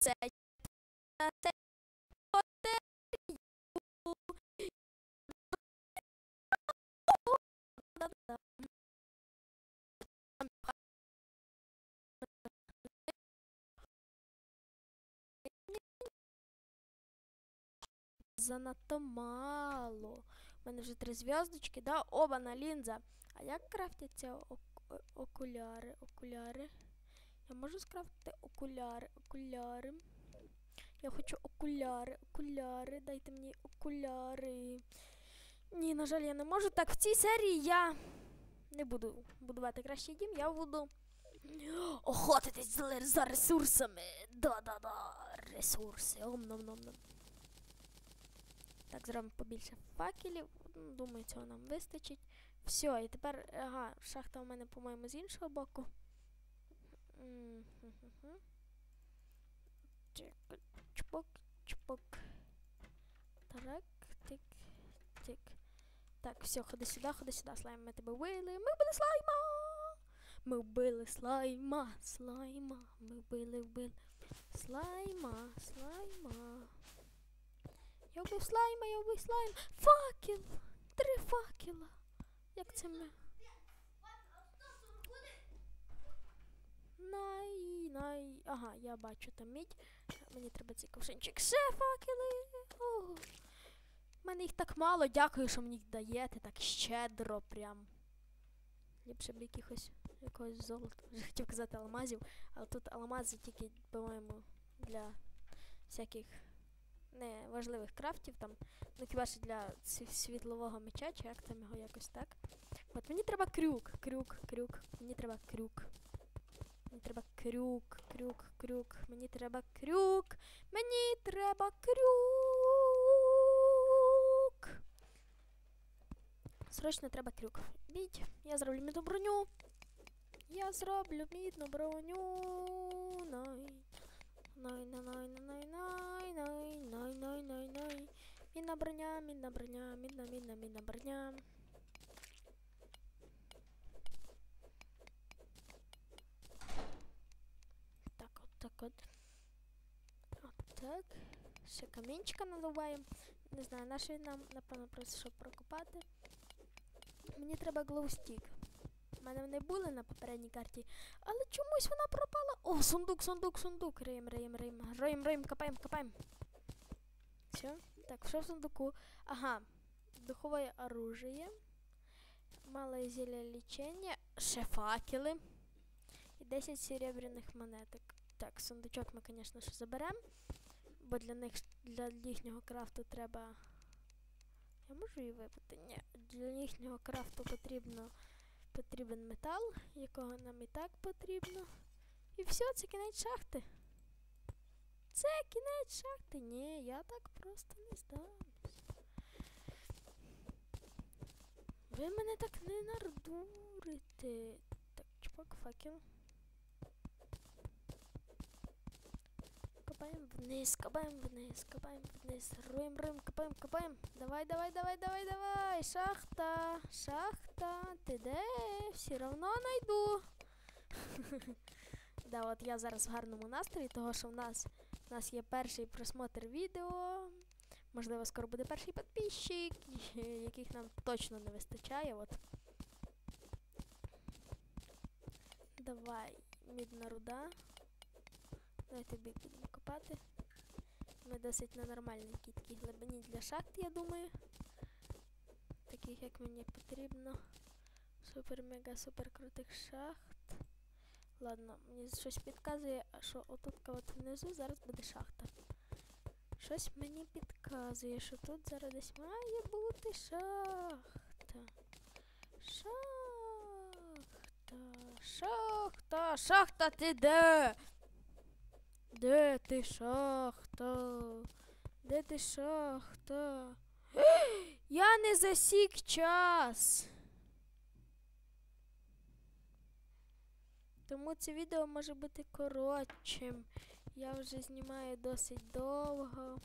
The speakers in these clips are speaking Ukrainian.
це батарею. Занадто мало. У мене вже три зв'язочки, да? Оба на лінза. А як крафтяться ок- окуляри? Окуляри. Я можу скрафтити окуляри, окуляри. Я хочу окуляри, окуляри. Дайте мені окуляри. Ні, на жаль, я не можу. Так, в цій серії я не буду будувати кращий дім, я буду охотитись за- ресурсами. Да-да-да, ресурси. Ом-ном-ном-ном. Так, зробимо побільше факелів. Думаю, цього нам вистачить. Все, і тепер, ага, шахта у мене, по-моєму, з іншого боку. Чпок, чпок. Так, тик, тик. Так, все, ходи сюди, ходи сюди, слайм, ми тебе вбили. Ми вбили слайма! Ми вбили слайма, слайма. Ми вбили, вбили. Слайма, слайма. Я вбив слайма, я вбив слайм. Факел! Три факела. Як це ми? Най, най. Ага, я бачу там мідь. Мені треба цей ковшинчик. Ще факели. У мене їх так мало. Дякую, що мені їх даєте. Так щедро прям. Ліпше б якихось якогось золота. Вже хотів казати алмазів, але тут алмази тільки, по-моєму, для всяких неважливих крафтів там. Ну хіба що для світлового меча, чи як там його якось так. От мені треба крюк, крюк, крюк. Мені треба крюк. Мені треба крюк, крюк, крюк. Мені треба крюк. Мені треба крюк. Срочно треба крюк. Мідь. Я зроблю мідну броню. Я зроблю мідну броню. Най. Най, най, най, най, най, най, най, най, най, най. Мідна броня, мідна броня, мідна, мідна, мідна броня. Так, от от. Так. Ще камінчика надуваємо. Не знаю, наш він нам, напевно, просто щоб прокопати. Мені треба глоустік. У мене вони були на попередній карті, але чомусь вона пропала. О, сундук, сундук, сундук. Рим, рим, рим. Рим, рим, копаємо, копаємо. Все. Так, що в сундуку? Ага. Духовое оружие. Малое зелье лечения. Ще факели. І 10 серебряних монеток. Так, сундучок ми, звісно, ще заберемо. Бо для них для їхнього крафту треба. Я можу її випити? Ні. Для їхнього крафту потрібно потрібен метал, якого нам і так потрібно. І все, це кінець шахти. Це кінець шахти. Ні, я так просто не здамся. Ви мене так не нардурите. Так, чпок, факел. Копаємо вниз, копаємо вниз, копаємо вниз. Руєм, руєм, копаємо, копаємо. Давай, давай, давай, давай, давай. Шахта, шахта. Ти де? Все равно найду. да, от я зараз в гарному настрої, того що в нас, в нас є перший просмотр відео. Можливо, скоро буде перший підписчик, яких нам точно не вистачає. От. Давай, мідна руда. Давайте будемо копати. Ми досить на нормальненькій такій глибині для шахт, я думаю. Таких, як мені потрібно. Супер-мега-супер крутих шахт. Ладно, мені щось підказує, що отут от внизу зараз буде шахта. Щось мені підказує, що тут зараз десь має бути шахта. Шахта. Шахта. Шахта ти де? Де ти шахта? Де ти шахта? Я не засік час. Тому це відео може бути коротшим. Я вже знімаю досить довго.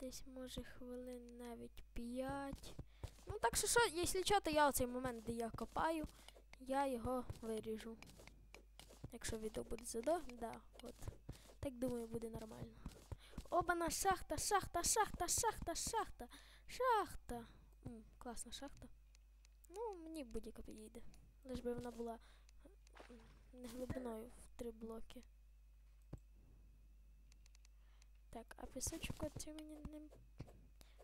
Десь може хвилин навіть 5. Ну так що, що, якщо що, то я оцей момент, де я копаю, я його виріжу. Якщо відео буде задовго, да, от. Так думаю, буде нормально. Оба-на, шахта, шахта, шахта, шахта, шахта, шахта. М, класна шахта. Ну, мені будь-яка підійде. Лиш би вона була не глибиною в три блоки. Так, а пісочок оці мені не.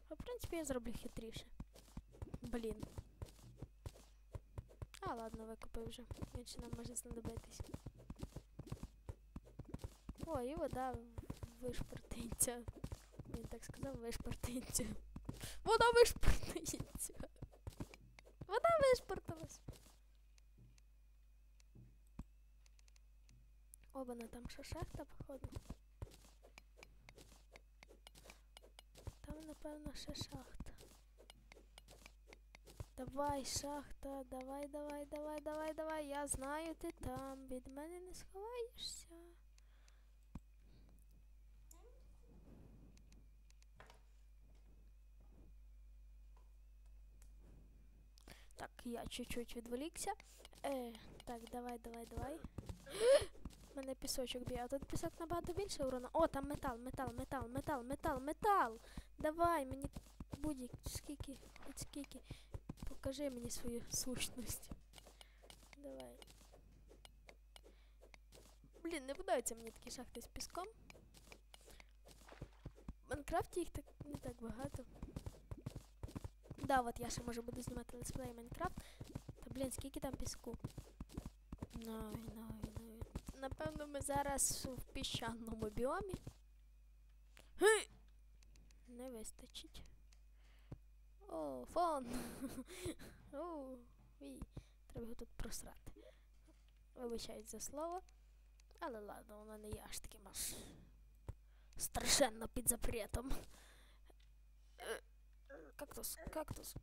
А, в принципі, я зроблю хитріше. Блін. А, ладно, викопив вже. Він ще нам може знадобитись. О, і вода вишпортиться. Він так сказав, вишпортиться. Вода вишпортиться. Вода вишпортилась. Оба-на там ще шахта, походу. Там, напевно, ще шахта. Давай, шахта, давай, давай, давай, давай, давай. Я знаю, ти там. Від мене не сховаєшся. Так, я чуть-чуть відволікся. Е, так, давай, давай, давай. Мене пісочок б'є, а тут пісок набагато більше урона. О, там метал, метал, метал, метал, метал, метал. Давай, мені будь скільки, хоч скільки. Покажи мені свою сущність. Давай. Блін, не подобаються мені такі шахти з піском. В Майнкрафті їх так не так багато. Да, от я ще може буду знімати летсплей Майнкрафт. Та блін, скільки там піску? Най, най, най. Напевно, ми зараз в піщаному біомі. Гей! Не вистачить. О, фон! О, вій. Треба його тут просрати. Вибачаюсь за слово. Але ладно, воно не є аж таким аж страшенно під запретом. Кактус, кактус.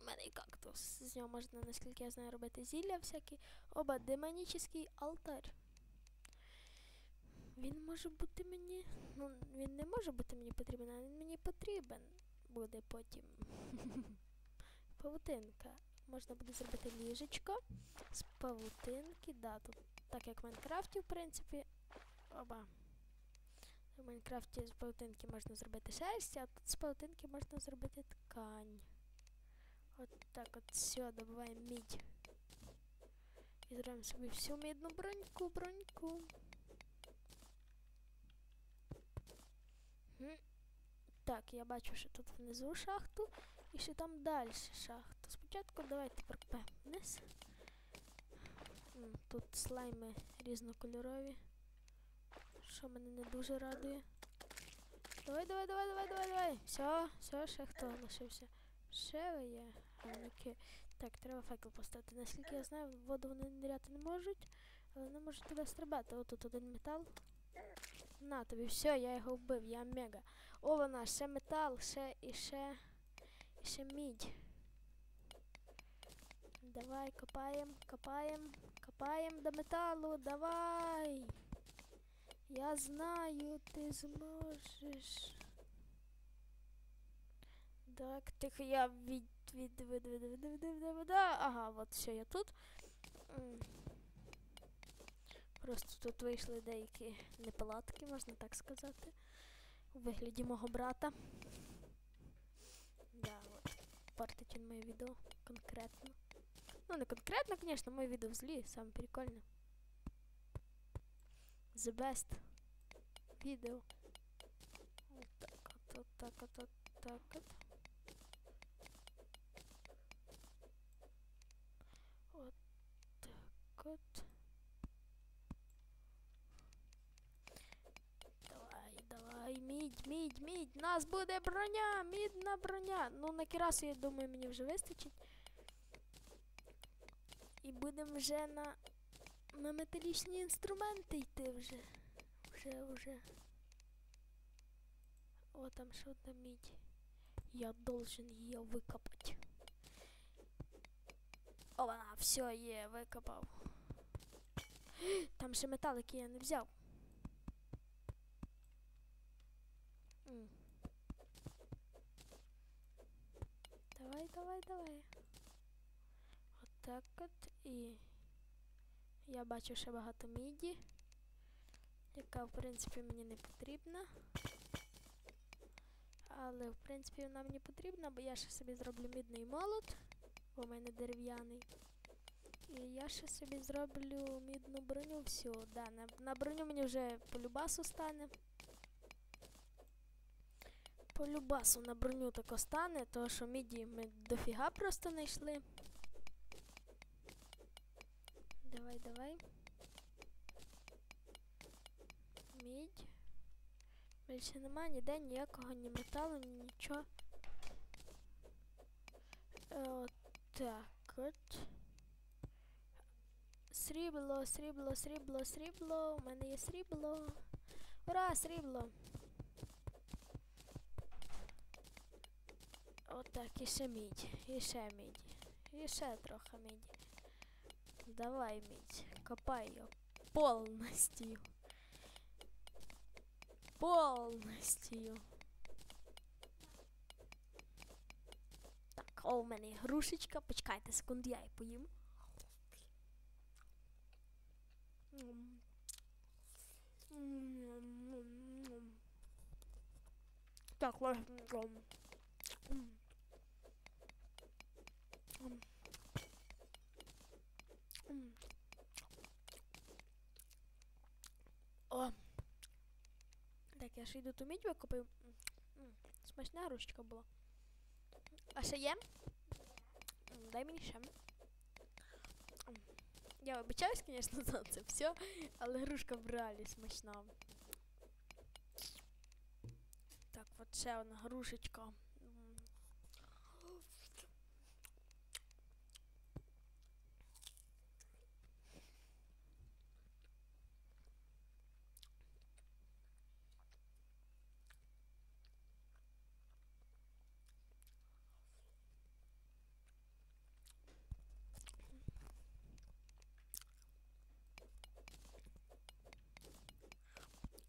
У мене і кактус. З нього можна, наскільки я знаю, робити зілля всякі. Оба демонічний алтарь. Він може бути мені. Ну, він не може бути мені потрібен, а він мені потрібен буде потім. Павутинка. Можна буде зробити ліжечко з павутинки. Да, тут так як в Майнкрафті, в принципі. Оба. В Майнкрафті з павутинки можна зробити шерсть, а тут з павутинки можна зробити ткань. От так от все, добуваємо мідь. І зробимо собі всю мідну броньку, броньку. М. Так, я бачу, що тут внизу шахту і що там далі шахту. Спочатку давайте прокпемо вниз. Тут слайми різнокольорові. Що мене не дуже радує. Давай, давай, давай, давай, давай, давай. Все, все, ще хто лишився. Ще є. гавнюки. Так, треба факел поставити. Наскільки я знаю, воду вони ниряти не можуть, але вони можуть туди стрибати. О, тут один метал. На тобі, все, я його вбив, я мега. О, вона, ще метал, ще і ще. І ще мідь. Давай, копаємо, копаємо, копаємо до металу, давай. Я знаю, ти зможеш. Так, тихо, я від... від, від, від, від, від, від, від. Ага, от все, я тут. Просто тут вийшли деякі неполадки, можна так сказати. У вигляді мого брата. Да, от. Портить він моє відео конкретно. Ну, не конкретно, звісно, моє відео в злі, саме прикольне. The best відео. Так от, от так от, от так от. Давай, давай, мідь, мідь, мідь, нас буде броня, мідна броня. Ну, на керасу, я думаю, мені вже вистачить. І будемо вже на, на металічні інструменти йти вже. Вже, вже. О, там ще одна мідь. Я должен її викопати. О, вона, все, є, викопав. Там ще метал, я не взяв. Давай, давай, давай. От так от і. Я бачу ще багато міді. яка, в принципі, мені не потрібна. Але, в принципі, вона мені потрібна, бо я ще собі зроблю мідний молот, бо в мене дерев'яний. І я ще собі зроблю мідну броню всю. Да, на, на броню мені вже по любасу стане. По любасу на броню тако стане, тому що міді ми дофіга просто не Давай, давай. Мідь. Більше нема ніде ніякого ні металу, ні нічого. Е, от. Срібло, срібло, срібло, срібло. У мене є срібло. Ура, срібло! Отак, і ще мідь, і ще мідь, і ще трохи міді. Давай, мідь, копай його повністю. Повністю. Так, о, у мене грушечка. Почекайте секунду, я її поїм. Так, ладно. М. М. М. О. Так, я ще йду ту мідь викупив. Смачна грушечка була. А ще є? Дай мені ще. Я вибачаюсь, звісно, за це все, але грушка в реалі смачна. Так, от ще одна грушечка. М.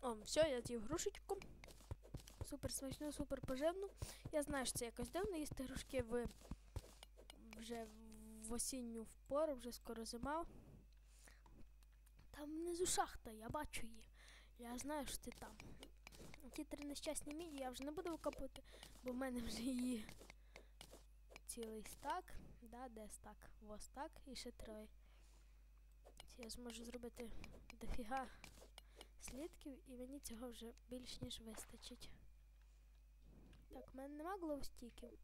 О, все, я з'їв грушечку. Супер смачну, супер поживну. Я знаю, що це якось дивно їсти грушки в вже в осінню впору, вже скоро зима. Там внизу шахта, я бачу її. Я знаю, що ти там. Ті три нещасні міді я вже не буду викопувати, бо в мене вже її цілий стак. Да, де стак? Во стак і ще троє. Я зможу зробити дофіга слідків, і мені цього вже більш ніж вистачить. Так, в мене нема глоустіків.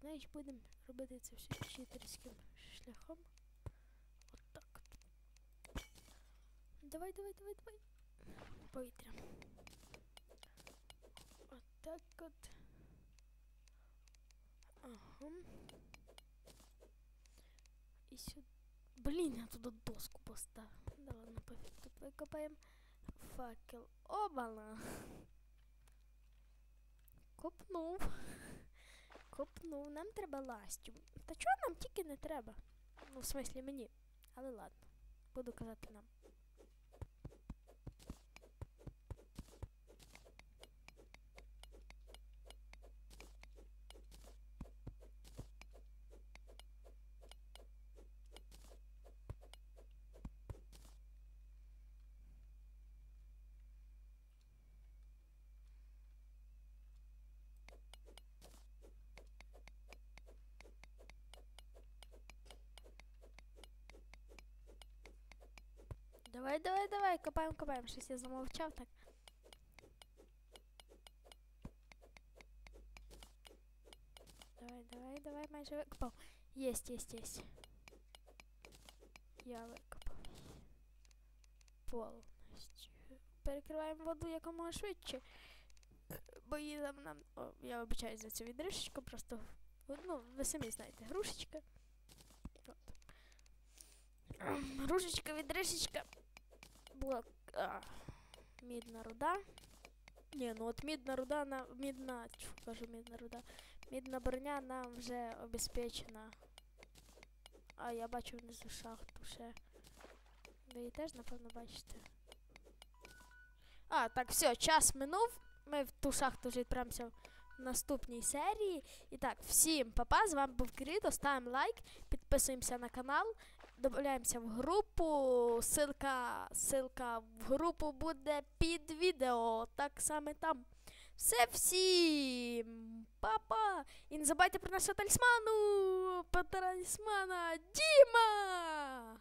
Значить, будемо робити це все читерським шляхом. От так. Давай, давай, давай, давай. Повітря. От так от. Ага. І сюди. Блін, я туди доску поставив. Да ладно, пофіг, тут викопаємо факел. Обана. Копнув. Копнув. Нам треба ластю. Та чого нам тільки не треба? Ну, в смислі мені. Але ладно. Буду казати нам. Давай, давай, давай, копаємо, копаємо. Щось я замовчав так. Давай, давай, давай, майже викопав. Єсть, єсть, єсть. Я викопав. Повністю. Перекриваємо воду якомога швидше. Бо її там нам. О, я вибачаюсь за цю відришечку, просто. Ну, ви самі знаєте, грушечка. От. Грушечка, відришечка. Була а, мідна руда. Ні, ну от мідна руда на мідна, чу, кажу руда. Мідна броня нам вже обезпечена. А я бачу внизу шахту ще. Ви її теж, напевно, бачите. А, так, все, час минув. Ми в ту шахту вже відправимося в наступній серії. І так, всім папа, з вами був Кирито, ставимо лайк, підписуємося на канал. Додаємося в групу. Ссылка, ссылка в групу буде під відео. Так саме там. Все всім. Па-па! І не забувайте про нашого талісману. Про талісмана Діма!